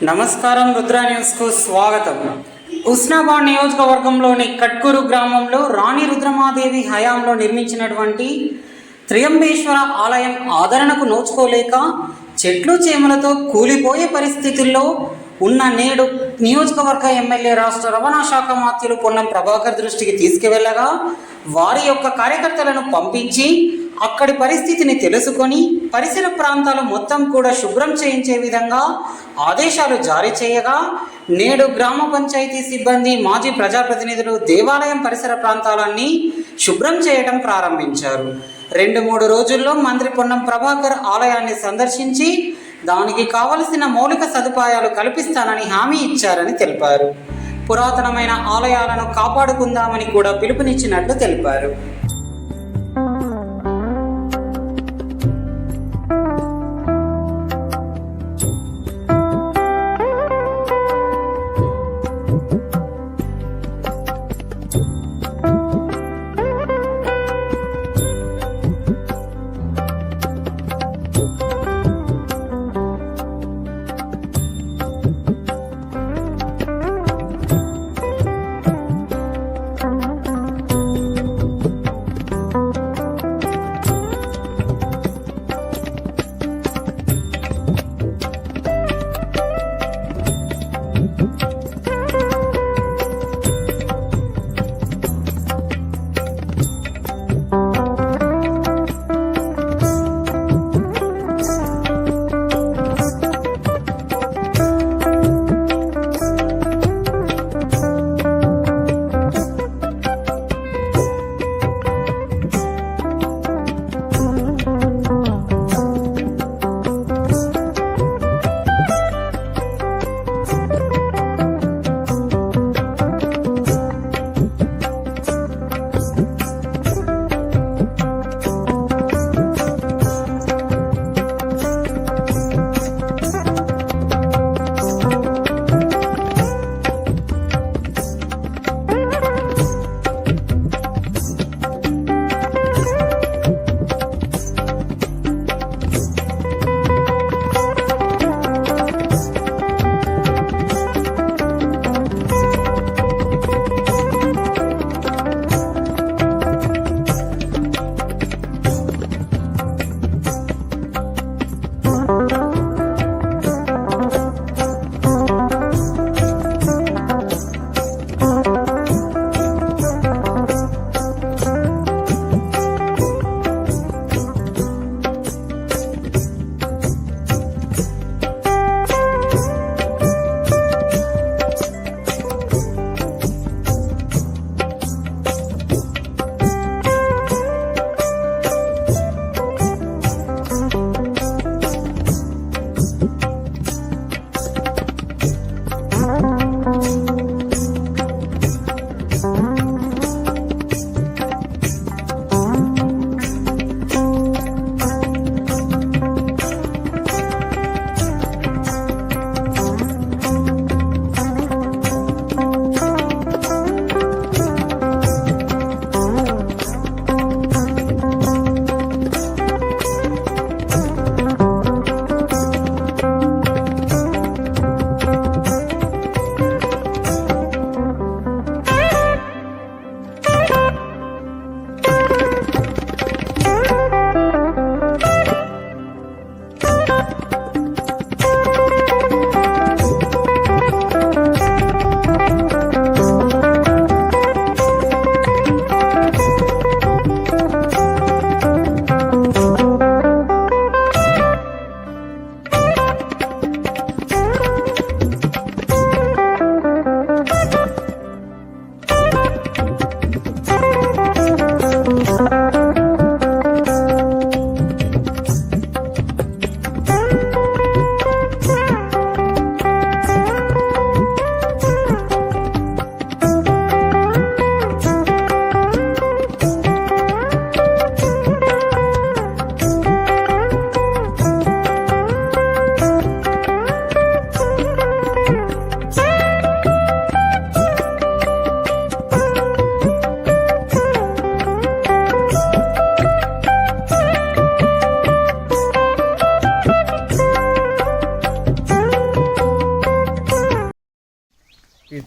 నమస్కారం రుద్ర న్యూస్కు స్వాగతం. ఉస్నాబాద్ నియోజకవర్గంలోని కట్కూరు గ్రామంలో రాణి రుద్రమాదేవి హయాంలో నిర్మించినటువంటి త్రియంబేశ్వర ఆలయం ఆదరణకు నోచుకోలేక చెట్లు చేమలతో కూలిపోయే పరిస్థితుల్లో ఉన్న నేడు నియోజకవర్గ ఎమ్మెల్యే రాష్ట్ర రవాణా శాఖ మాత్యులు పొన్నం ప్రభాకర్ దృష్టికి తీసుకువెళ్ళగా వారి యొక్క కార్యకర్తలను పంపించి అక్కడి పరిస్థితిని తెలుసుకొని పరిసర ప్రాంతాలు మొత్తం కూడా శుభ్రం చేయించే విధంగా ఆదేశాలు జారీ చేయగా నేడు గ్రామ పంచాయతీ సిబ్బంది మాజీ ప్రజాప్రతినిధులు దేవాలయం పరిసర ప్రాంతాలన్నీ శుభ్రం చేయడం ప్రారంభించారు. రెండు మూడు రోజుల్లో మంత్రి పొన్నం ప్రభాకర్ ఆలయాన్ని సందర్శించి దానికి కావలసిన మౌలిక సదుపాయాలు కల్పిస్తానని హామీ ఇచ్చారని తెలిపారు. పురాతనమైన ఆలయాలను కాపాడుకుందామని కూడా పిలుపునిచ్చినట్లు తెలిపారు.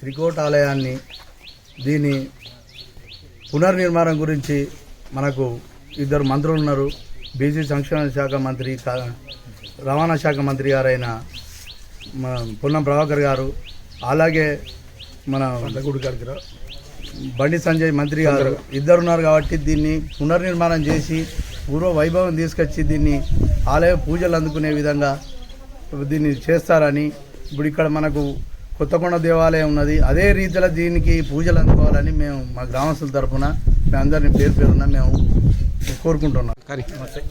త్రికోటాలయాన్ని దీని పునర్నిర్మాణం గురించి మనకు ఇద్దరు మంత్రులు ఉన్నారు. బీసీ సంక్షేమ శాఖ మంత్రి రవాణా శాఖ మంత్రి గారైన పొన్నం ప్రభాకర్ గారు అలాగే మన బండి సంజయ్ మంత్రి గారు ఇద్దరు ఉన్నారు కాబట్టి దీన్ని పునర్నిర్మాణం చేసి పూర్వ వైభవం తీసుకొచ్చి దీన్ని ఆలయ పూజలు అందుకునే విధంగా దీన్ని చేస్తారని ఇప్పుడు ఇక్కడ మనకు కొత్తకొండ దేవాలయం ఉన్నది. అదే రీతిలో దీనికి పూజలు అందుకోవాలని మేము మా గ్రామస్తుల తరఫున మేమందరినీ పేరు పేరున మేము కోరుకుంటున్నాం. నమస్తే.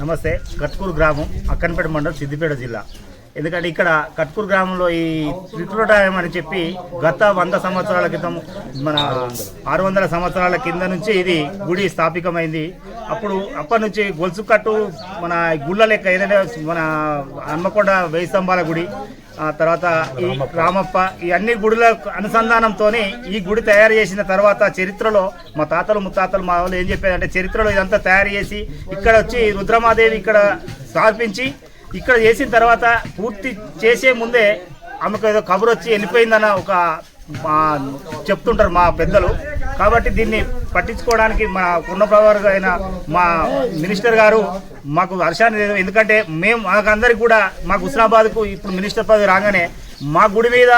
నమస్తే. కట్కూరు గ్రామం అక్కనపేట మండలం సిద్దిపేట జిల్లా. ఎందుకంటే ఇక్కడ కట్పూర్ గ్రామంలో ఈ త్రిపురటాయం అని చెప్పి గత వంద సంవత్సరాల క్రితం మన ఆరు వందల సంవత్సరాల కింద నుంచి ఇది గుడి స్థాపికమైంది. అప్పుడు అప్పటి నుంచి గొలుసు కట్టు మన గుళ్ళ లెక్క ఏదైనా మన హన్మకొండ వెయ్యి స్తంభాల గుడి ఆ తర్వాత ఈ రామప్ప ఈ అన్ని గుడుల అనుసంధానంతోనే ఈ గుడి తయారు చేసిన తర్వాత చరిత్రలో మా తాతలు ముత్తాతలు మా వాళ్ళు ఏం చెప్పారంటే చరిత్రలో ఇదంతా తయారు చేసి ఇక్కడ వచ్చి రుద్రమాదేవి ఇక్కడ స్థాపించి ఇక్కడ చేసిన తర్వాత పూర్తి చేసే ముందే ఆమెకు ఏదో కబురు వచ్చి వెళ్ళిపోయిందన్న ఒక మా చెప్తుంటారు మా పెద్దలు. కాబట్టి దీన్ని పట్టించుకోవడానికి మా ఉన్నప్రభాకర్ అయిన మా మినిస్టర్ గారు మాకు హర్షాన్ని లేదు. ఎందుకంటే మేము మాకందరికి కూడా మాకు హుస్నాబాద్కు ఇప్పుడు మినిస్టర్ పదవి రాగానే మా గుడి మీద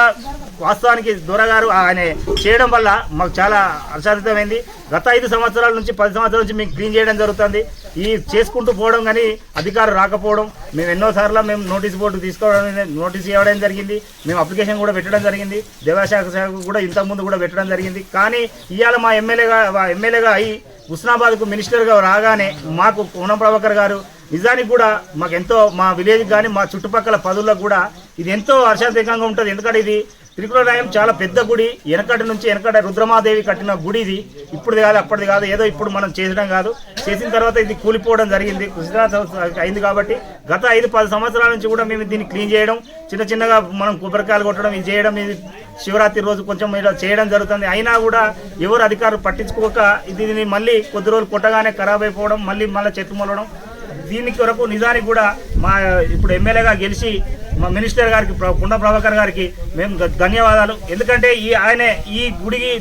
వాస్తవానికి దొరగారు ఆయన చేయడం వల్ల మాకు చాలా హర్షాన్వితమైంది గత ఐదు సంవత్సరాల నుంచి పది సంవత్సరాల నుంచి మేము క్లీన్ చేయడం జరుగుతుంది. ఈ చేసుకుంటూ పోవడం కానీ అధికారులు రాకపోవడం మేము ఎన్నోసార్లు మేము నోటీస్ బోర్డు తీసుకోవడం నోటీస్ ఇవ్వడం జరిగింది. మేము అప్లికేషన్ కూడా పెట్టడం జరిగింది. దేవాశాఖ శాఖ కూడా ఇంతకుముందు కూడా పెట్టడం జరిగింది. కానీ ఇవాళ మా ఎమ్మెల్యేగా ఎమ్మెల్యేగా అయి హుస్నాబాద్కు మినిస్టర్గా రాగానే మాకు కోనం ప్రభాకర్ గారు నిజానికి కూడా మాకు ఎంతో మా విలేజ్ కానీ మా చుట్టుపక్కల పదుల్లో కూడా ఇది ఎంతో హర్షాంతికంగా ఉంటుంది. ఎందుకంటే ఇది త్రికులరాయం చాలా పెద్ద గుడి. వెనకటి నుంచి వెనకట రుద్రమాదేవి కట్టిన గుడి ఇది ఇప్పుడు కాదు అప్పటిది కాదు ఏదో ఇప్పుడు మనం చేసడం కాదు. చేసిన తర్వాత ఇది కూలిపోవడం జరిగింది. కృష్ణా అయింది కాబట్టి గత ఐదు పది సంవత్సరాల నుంచి కూడా మేము దీన్ని క్లీన్ చేయడం చిన్న చిన్నగా మనం కొబ్బరికాయలు కొట్టడం ఇది చేయడం ఇది శివరాత్రి రోజు కొంచెం ఇలా చేయడం జరుగుతుంది. అయినా కూడా ఎవరు అధికారులు పట్టించుకోక ఇది మళ్ళీ కొద్ది రోజులు కొట్టగానే ఖరాబ్ అయిపోవడం మళ్ళీ మళ్ళీ చెట్లు మొలవడం. దీని కొరకు నిజానికి కూడా మా ఇప్పుడు ఎమ్మెల్యేగా గెలిచి మా మినిస్టర్ గారికి కుండ ప్రభాకర్ గారికి మేము ధన్యవాదాలు. ఎందుకంటే ఈ ఆయనే ఈ గుడికి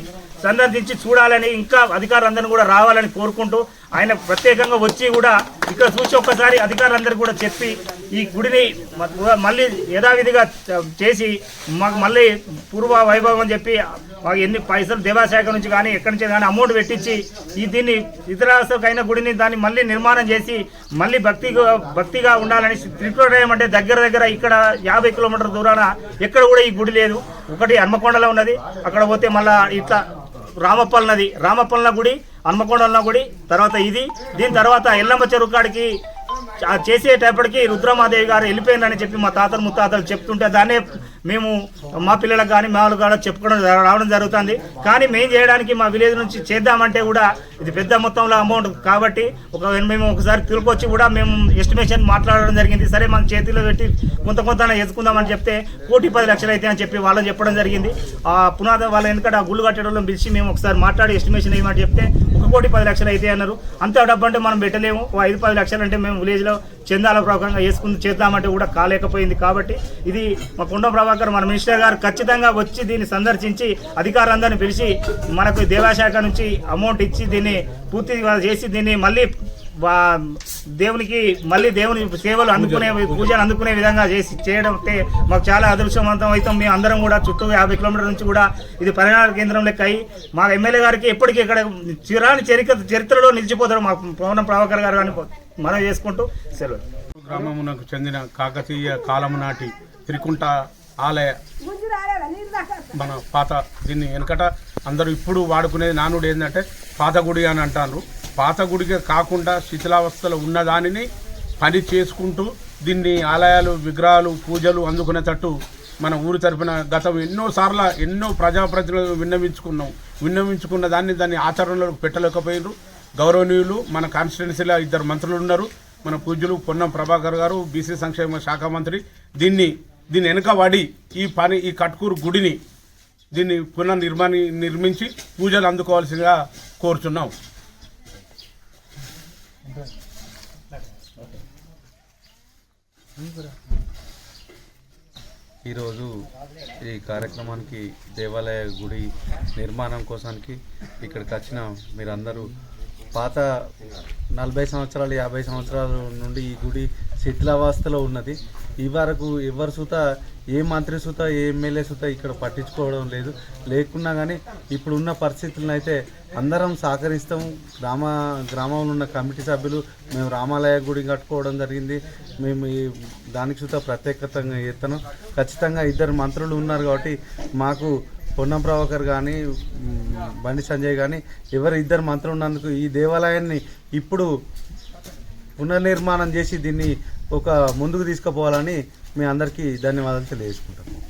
సందర్శించి చూడాలని ఇంకా అధికారులందరూ కూడా రావాలని కోరుకుంటూ ఆయన ప్రత్యేకంగా వచ్చి కూడా ఇక్కడ చూసి ఒక్కసారి అధికారులందరూ కూడా చెప్పి ఈ గుడిని మళ్ళీ యథావిధిగా చేసి మాకు మళ్ళీ పూర్వ వైభవం అని చెప్పి మాకు ఎన్ని పైసలు దేవాశాఖ నుంచి కానీ ఎక్కడి నుంచి కానీ అమౌంట్ పెట్టించి ఈ దీన్ని ఇతరాసకైన గుడిని దాన్ని మళ్ళీ నిర్మాణం చేసి మళ్ళీ భక్తిగా భక్తిగా ఉండాలని త్రిపురాలయం అంటే దగ్గర దగ్గర ఇక్కడ యాభై కిలోమీటర్ల దూరాన ఎక్కడ కూడా ఈ గుడి లేదు. ఒకటి హన్మకొండలో ఉన్నది. అక్కడ పోతే మళ్ళా ఇట్లా రామప్పల్ నది రామప్పల్న గుడి హన్మకొండల గుడి తర్వాత ఇది. దీని తర్వాత ఎల్లమ్మ చెరువు కాడికి చేసేటప్పటికి రుద్రమాదేవి గారు వెళ్ళిపోయిందని చెప్పి మా తాతలు ముత్తాతలు చెప్తుంటే దాన్నే మేము మా పిల్లలకు కానీ మా వాళ్ళు కూడా చెప్పుకోవడం రావడం జరుగుతుంది. కానీ మేము చేయడానికి మా విలేజ్ నుంచి చేద్దామంటే కూడా ఇది పెద్ద మొత్తంలో అమౌంట్ కాబట్టి ఒక మేము ఒకసారి తిరుకొచ్చి కూడా మేము ఎస్టిమేషన్ మాట్లాడడం జరిగింది. సరే మన చేతిలో పెట్టి కొంత కొంత ఎదుకుందామని చెప్తే కోటి పది లక్షలు అయితే అని చెప్పి వాళ్ళని చెప్పడం జరిగింది. ఆ పునాద వాళ్ళ ఎందుకంటే ఆ గుళ్ళు కట్టడంలో పిలిచి మేము ఒకసారి మాట్లాడి ఎస్టిమేషన్ ఏమని చెప్తే ఒక కోటి పది లక్షలు అయితే అన్నారు. అంత డబ్బు అంటే మనం పెట్టలేము. ఐదు పది లక్షలు అంటే మేము విలేజ్లో చందాల ప్రకారంగా వేసుకుని చేద్దామంటే కూడా కాలేకపోయింది కాబట్టి ఇది మా కుండం ప్రభాకర్ మన మినిస్టర్ గారు ఖచ్చితంగా వచ్చి దీన్ని సందర్శించి అధికారులందరినీ పిలిచి మనకు దేవాశాఖ నుంచి అమౌంట్ ఇచ్చి దీన్ని పూర్తిగా చేసి దీన్ని మళ్ళీ దేవునికి మళ్ళీ దేవుని సేవలు అందుకునే పూజలు అందుకునే విధంగా చేసి చేయడం అంటే మాకు చాలా అదృష్టవంతం అవుతాం. మేము అందరం కూడా చుట్టూ యాభై కిలోమీటర్ల నుంచి కూడా ఇది పరిణామ కేంద్రం లెక్క అయ్యి మా ఎమ్మెల్యే గారికి ఎప్పటికీ ఇక్కడ చిరాని చరిత్ర చరిత్రలో నిలిచిపోతారు మా పవన్ ప్రభాకర్ గారు అని మనం చేసుకుంటూ సెలవు. గ్రామమునకు చెందిన కాకతీయ కాలము నాటి త్రికుంట ఆలయ మన పాత దీన్ని వెనకట అందరూ ఇప్పుడు వాడుకునేది నానుడు ఏంటంటే పాత గుడి అని అంటారు. పాత గుడిగా కాకుండా శిథిలావస్థలో ఉన్న దానిని పని చేసుకుంటూ దీన్ని ఆలయాలు విగ్రహాలు పూజలు అందుకునేటట్టు మన ఊరి తరపున గతం ఎన్నోసార్లు ఎన్నో ప్రజాప్రతినిధులను విన్నవించుకున్నాం. విన్నవించుకున్న దాన్ని దాన్ని ఆచరణలోకి పెట్టలేకపోయినారు గౌరవనీయులు మన కాన్స్టిట్యున్సీలో ఇద్దరు మంత్రులు ఉన్నారు. మన పూజ్యులు పొన్నం ప్రభాకర్ గారు బీసీ సంక్షేమ శాఖ మంత్రి. దీన్ని దీన్ని వెనుక వాడి ఈ పని ఈ కట్కూరు గుడిని దీన్ని పునర్నిర్మాణి నిర్మించి పూజలు అందుకోవాల్సిందిగా కోరుచున్నాం. ఈరోజు ఈ కార్యక్రమానికి దేవాలయ గుడి నిర్మాణం కోసానికి ఇక్కడికి వచ్చిన మీరందరూ పాత నలభై సంవత్సరాలు యాభై సంవత్సరాల నుండి ఈ గుడి శిథిలావస్థలో ఉన్నది. ఈ వరకు ఎవరి సుత ఏ మంత్రి సుత ఏ ఎమ్మెల్యే సుత ఇక్కడ పట్టించుకోవడం లేదు. లేకున్నా కానీ ఇప్పుడున్న పరిస్థితులను అయితే అందరం సహకరిస్తాం. గ్రామ గ్రామంలో ఉన్న కమిటీ సభ్యులు మేము రామాలయ గుడి కట్టుకోవడం జరిగింది. మేము ఈ దానికి సుత ప్రత్యేకతంగా ఎత్తను. ఖచ్చితంగా ఇద్దరు మంత్రులు ఉన్నారు కాబట్టి మాకు పొన్నం ప్రభాకర్ కానీ బండి సంజయ్ కానీ ఎవరు ఇద్దరు మంత్రులు ఉన్నందుకు ఈ దేవాలయాన్ని ఇప్పుడు పునర్నిర్మాణం చేసి దీన్ని ఒక ముందుకు తీసుకుపోవాలని మీ అందరికీ ధన్యవాదాలు తెలియజేసుకుంటాము